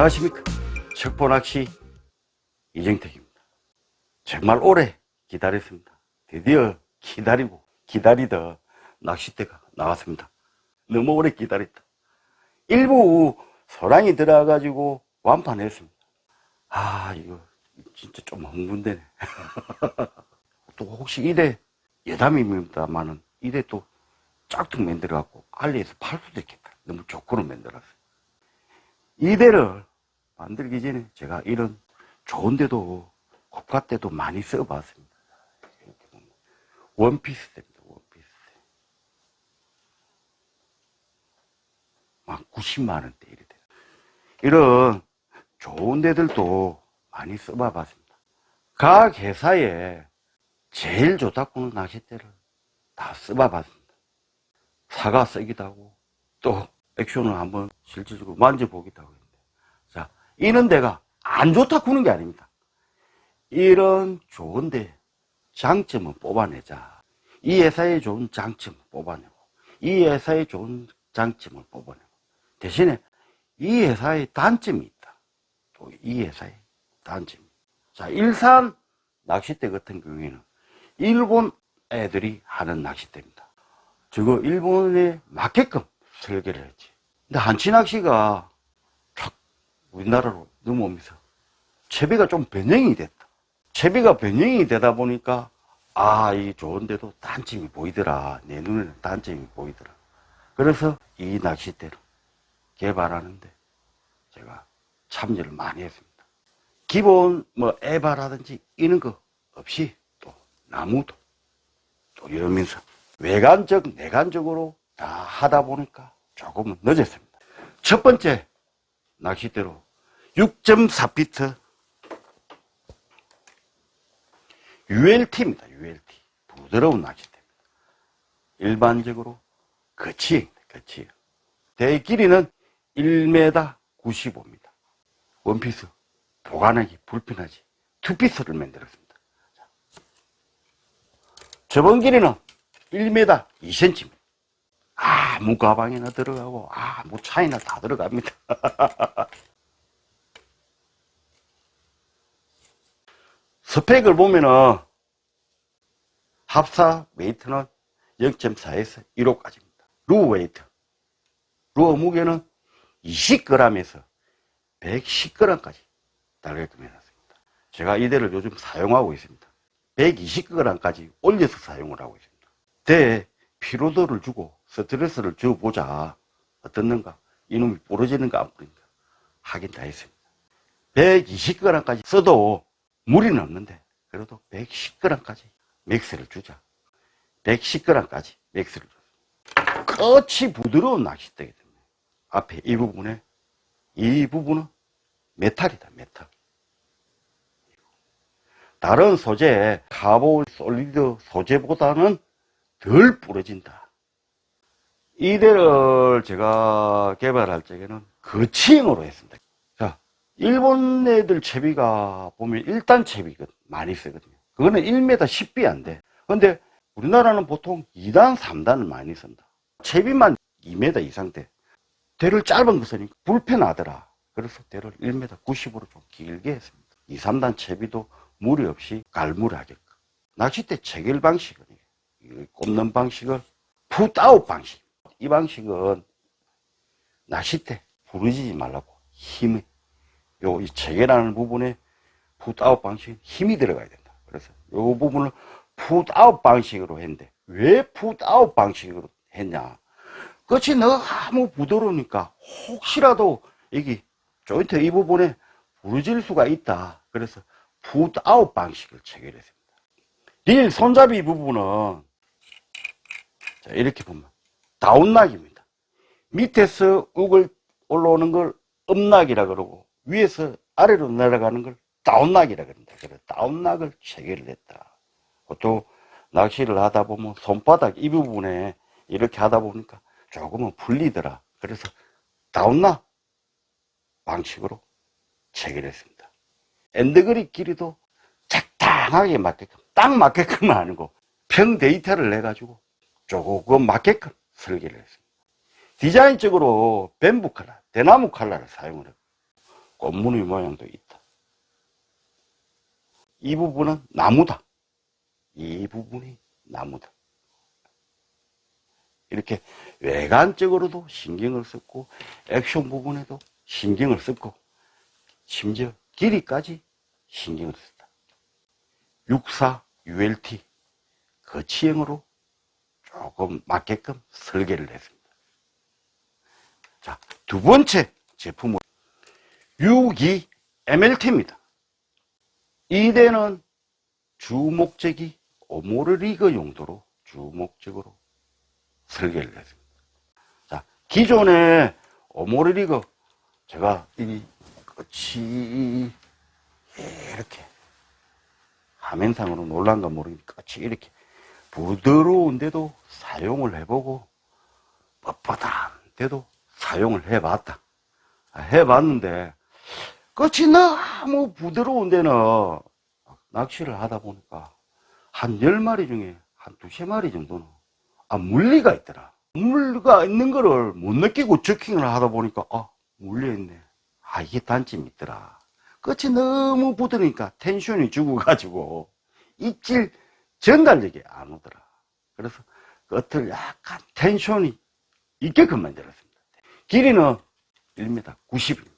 안녕하십니까. 척보낚시 이정택입니다. 정말 오래 기다렸습니다. 드디어 기다리고 기다리던 낚싯대가 나왔습니다. 너무 오래 기다렸다. 일부 소랑이 들어가가지고 완판했습니다. 아, 이거 진짜 좀 흥분되네. 또 혹시 이래 여담입니다만은 이래 또 짝퉁 만들어갖고 알리에서 팔 수도 있겠다. 너무 조건을 만들었어요. 이대를 만들기 전에 제가 이런 좋은 데도 고가 때도 많이 써봤습니다. 원피스 됩니다. 원피스. 막 90만 원대 이래 돼요. 이런 좋은 데들도 많이 써봐봤습니다. 각 회사에 제일 좋다고는 낚싯대를 다 써봐봤습니다. 사가 쓰기도 하고 또 액션을 한번 실질적으로 만져보기도 하고 이런 데가 안 좋다고 하는 게 아닙니다. 이런 좋은데 장점은 뽑아내자. 이 회사의 좋은 장점을 뽑아내고 이 회사의 좋은 장점을 뽑아내고 대신에 이 회사의 단점이 있다. 또 이 회사의 단점이. 자 일산 낚싯대 같은 경우에는 일본 애들이 하는 낚싯대입니다. 저거 일본에 맞게끔 설계를 했지. 근데 한치 낚시가 촥 우리나라로 넘어오면서 채비가 좀 변형이 됐다. 채비가 변형이 되다 보니까 아, 이 좋은데도 단점이 보이더라. 내 눈에는 단점이 보이더라. 그래서 이 낚싯대를 개발하는데 제가 참여를 많이 했습니다. 기본 뭐 에바라든지 이런 거 없이 또 나무도 또 이러면서 외관적, 내관적으로 다 하다 보니까 조금은 늦었습니다. 첫 번째 낚싯대로 6.4피트 ULT입니다. ULT. 부드러운 낚싯대입니다. 일반적으로 거치입니다. 거치. 대 길이는 1m 95입니다. 원피스 보관하기 불편하지. 투피스를 만들었습니다. 자. 저번 길이는 1m 2cm. 아무 가방이나 들어가고 아무 차이나 다 들어갑니다. 스펙을 보면은 합사 웨이트는 0.4에서 1호까지입니다. 루어 웨이트. 루어 무게는 20g에서 110g까지 달게끔 해놨습니다. 제가 이대를 요즘 사용하고 있습니다. 120g까지 올려서 사용을 하고 있습니다. 대 피로도를 주고 스트레스를 줘보자. 어떻는가? 이놈이 부러지는가 안 부러지는가? 하긴 다 했습니다. 120g까지 써도 무리는 없는데 그래도 110g까지 맥스를 주자. 110g까지 맥스를 줬습니다. 끝이 부드러운 낚싯대기 때문에 앞에 이 부분에 이 부분은 메탈이다 메탈. 다른 소재 카본 솔리드 소재보다는 덜 부러진다. 이대를 제가 개발할 적에는 거치형으로 했습니다. 자, 일본 애들 채비가 보면 1단 채비가 많이 쓰거든요. 그거는 1m 10비 안 돼. 근데 우리나라는 보통 2단, 3단을 많이 쓴다. 채비만 2m 이상 돼. 대를 짧은 거 쓰니까 불편하더라. 그래서 대를 1m 90으로 좀 길게 했습니다. 2, 3단 채비도 무리 없이 갈무리하게끔. 낚싯대 체결 방식은 꼽는 방식을 풋아웃 방식. 이 방식은 낚싯대 부러지지 말라고 힘이 요 이 체결하는 부분에 풋아웃 방식 힘이 들어가야 된다. 그래서 요 부분을 풋아웃 방식으로 했는데 왜 풋아웃 방식으로 했냐? 끝이 너무 부드러우니까 혹시라도 여기 조인트 이 부분에 부러질 수가 있다. 그래서 풋아웃 방식을 체결했습니다. 릴 손잡이 부분은 자, 이렇게 보면 다운락입니다. 밑에서 uk을 올라오는 걸 업락이라 그러고 위에서 아래로 내려가는 걸 다운락이라 그럽니다. 그래서 다운락을 체결을 했다. 또 낚시를 하다 보면 손바닥 이 부분에 이렇게 하다 보니까 조금은 풀리더라. 그래서 다운락 방식으로 체결했습니다. 엔드그립 길이도 적당하게 맞게끔 딱 맞게끔은 아니고 평 데이터를 내가지고 조금 맞게끔 설계를 했습니다. 디자인적으로 뱀부 칼라, 대나무 칼라를 사용을 했고 꽃무늬 모양도 있다. 이 부분은 나무다. 이 부분이 나무다. 이렇게 외관적으로도 신경을 썼고 액션 부분에도 신경을 썼고 심지어 길이까지 신경을 썼다. 64 ULT 거치형으로 조금 맞게끔 설계를 했습니다. 자, 두 번째 제품은 62 MLT입니다. 이 대는 주 목적이 오모르 리그 용도로 주 목적으로 설계를 했습니다. 자, 기존에 오모르 리그 제가 이 끝이 이렇게 화면상으로 놀란가 모르니까 끝이 이렇게 부드러운데도 사용을 해보고 뻣뻣한데도 사용을 해봤다. 아, 해봤는데 끝이 너무 부드러운 데는 낚시를 하다 보니까 한 열마리 중에 한 두세 마리 정도는 아, 물리가 있더라. 물리가 있는 거를 못 느끼고 저킹을 하다 보니까 아, 물려있네. 아, 이게 단점이 있더라. 끝이 너무 부드러니까 텐션이 죽어가지고 입질 전달력이 안 오더라. 그래서 끝을 약간 텐션이 있게끔 만들었습니다. 길이는 1m 90입니다.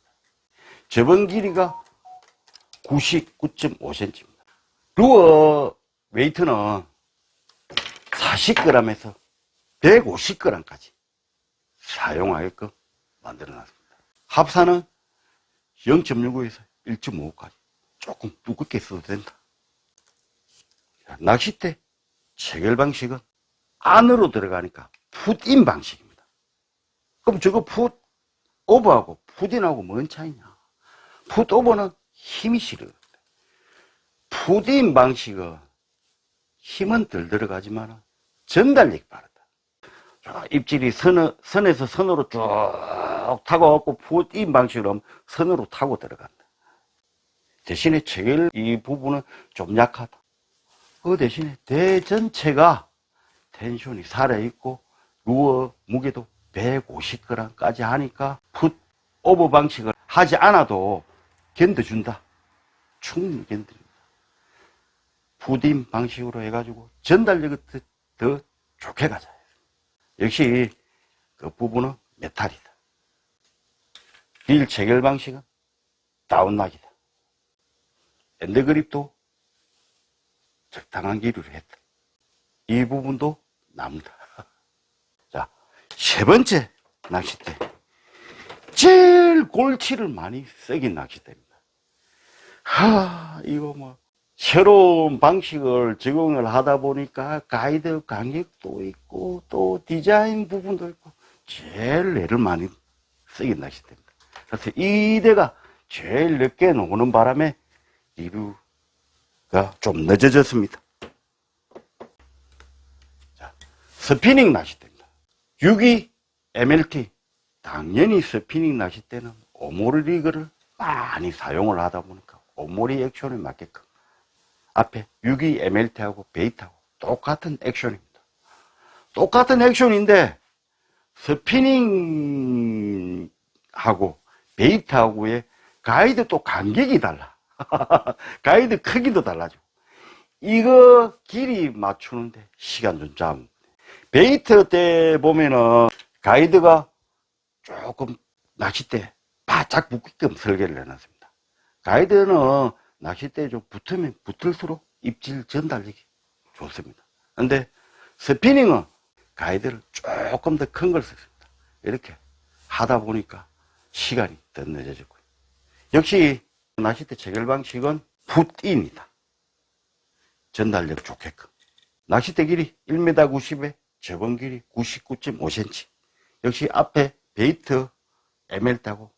저번 길이가 99.5cm입니다. 루어 웨이트는 40g에서 150g까지 사용하게끔 만들어 놨습니다. 합사는 0.65에서 1.5까지 조금 두껍게 써도 된다. 자, 낚싯대 체결 방식은 안으로 들어가니까 풋인 방식입니다. 그럼 저거 풋 오버하고 풋인하고 뭔 차이냐? 풋 오버는 힘이 실어요. 풋인 방식은 힘은 덜 들어가지만 전달력이 빠르다. 자, 입질이 선, 선에서 선으로 쭉 타고 풋인 방식으로 선으로 타고 들어간다. 대신에 체결 이 부분은 좀 약하다. 그 대신에 대전체가 텐션이 살아있고 루어 무게도 150g까지 하니까 풋 오버 방식을 하지 않아도 견뎌준다. 충분히 견뎌준다. 푸딘 방식으로 해가지고 전달력을 더, 더 좋게 가자. 역시 그 부분은 메탈이다. 릴 체결 방식은 다운락이다. 엔드그립도 적당한 기류를 했다. 이 부분도 나무다. 자, 세 번째 낚싯대. 제일 골치를 많이 쓰긴 낚싯대입니다. 하, 이거 뭐, 새로운 방식을 적용을 하다 보니까 가이드 간격도 있고 또 디자인 부분도 있고 제일 애를 많이 쓰긴 낚싯대입니다. 그래서 이 대가 제일 늦게 나오는 바람에 리뷰가 좀 늦어졌습니다. 자, 스피닝 낚싯대입니다. 6위 MLT. 당연히 스피닝 낚싯대는 오모리 리그를 많이 사용을 하다 보니까 오모리 액션에 맞게끔 앞에 6위 MLT하고 베이트하고 똑같은 액션입니다. 똑같은 액션인데 스피닝하고 베이트하고의 가이드 또 간격이 달라. 가이드 크기도 달라져. 이거 길이 맞추는데 시간 좀 돼. 베이트 때 보면은 가이드가 조금 낚싯대 바짝 붙게끔 설계를 해놨습니다. 가이드는 낚싯대에 좀 붙으면 붙을수록 입질 전달력이 좋습니다. 근데 스피닝은 가이드를 조금 더 큰 걸 썼습니다. 이렇게 하다 보니까 시간이 더 늦어졌고요. 역시 낚싯대 체결 방식은 풋인이다. 전달력 좋게끔. 낚싯대 길이 1m 90에 저번 길이 99.5cm. 역시 앞에 베이트 ML하고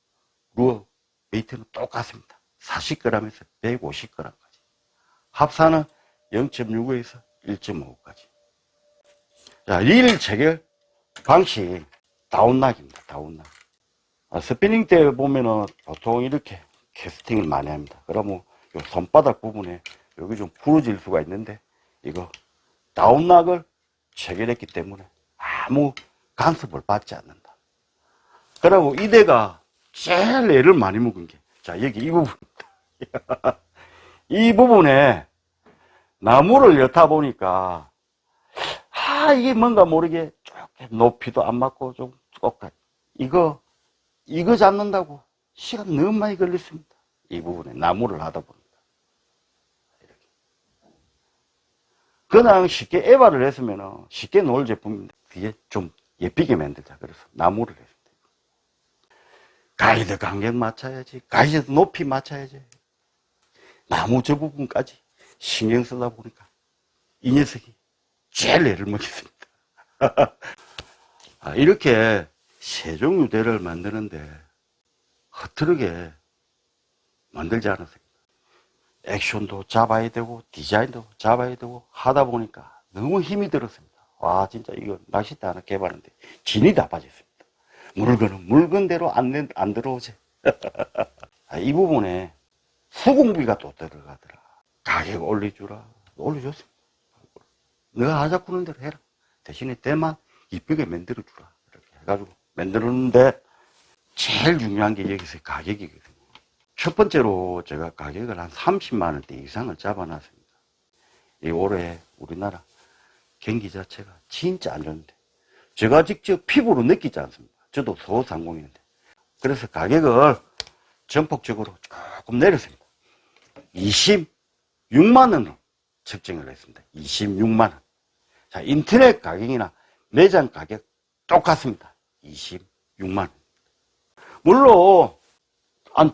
루어 베이트는 똑같습니다. 40g에서 150g까지. 합사는 0.65에서 1.5까지. 자, 릴 체결 방식 다운락입니다. 다운락. 아, 스피닝 때 보면은 보통 이렇게 캐스팅을 많이 합니다. 그러면 요 손바닥 부분에 여기 좀 부러질 수가 있는데 이거 다운락을 체결했기 때문에 아무 간섭을 받지 않는다. 그리고 이대가 제일 애를 많이 먹은 게 자, 여기 이 부분. 이 부분에 나무를 엿다 보니까, 아, 이게 뭔가 모르게 조금 높이도 안 맞고 좀 똑같. 이거, 이거 잡는다고 시간 너무 많이 걸렸습니다. 이 부분에 나무를 하다 보니까. 이렇게. 그냥 쉽게 에바를 했으면 쉽게 놓을 제품인데, 뒤에 좀 예쁘게 만들자. 그래서 나무를 했습니다. 가이드 간격 맞춰야지. 가이드 높이 맞춰야지. 나무 저 부분까지 신경 쓰다 보니까 이 녀석이 제일 애를 먹였습니다. 아, 이렇게 세종유대를 만드는데 흐트르게 만들지 않았습니다. 액션도 잡아야 되고 디자인도 잡아야 되고 하다 보니까 너무 힘이 들었습니다. 와 진짜 이거 낚싯대 하나 개발하는데 진이 다 빠졌습니다. 물건은 물건대로 안, 내- 안 들어오지. 아, 이 부분에 수공비가 또 들어가더라. 가격 올려주라. 올려줬습니다. 너가 하자 꾸는 대로 해라. 대신에 대만 이쁘게 만들어주라. 이렇게 해가지고 만들었는데 제일 중요한 게 여기서 가격이거든요. 첫 번째로 제가 가격을 한 30만 원대 이상을 잡아놨습니다. 이 올해 우리나라 경기 자체가 진짜 안 좋은데 제가 직접 피부로 느끼지 않습니다. 저도 소상공인인데 그래서 가격을 전폭적으로 조금 내렸습니다. 26만 원으로 책정을 했습니다. 26만 원. 자, 인터넷 가격이나 매장 가격 똑같습니다. 26만 원. 물론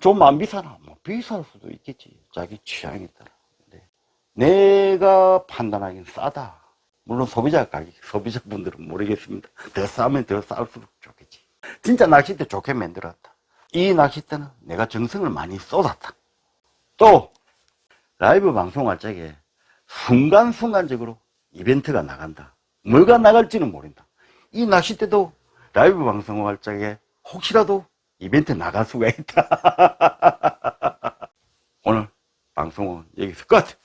좀안 비싸나? 뭐 비쌀 수도 있겠지. 자기 취향에 따라. 근데 내가 판단하기엔 싸다. 물론 소비자 가격, 소비자분들은 모르겠습니다. 더 싸면 더 쌀수록 좋겠지. 진짜 낚싯대 좋게 만들었다. 이 낚싯대는 내가 정성을 많이 쏟았다. 또 라이브 방송할 적에 순간순간적으로 이벤트가 나간다. 뭐가 나갈지는 모른다. 이 낚싯대도 라이브 방송할 적에 혹시라도 이벤트 나갈 수가 있다. 오늘 방송은 여기서 끝!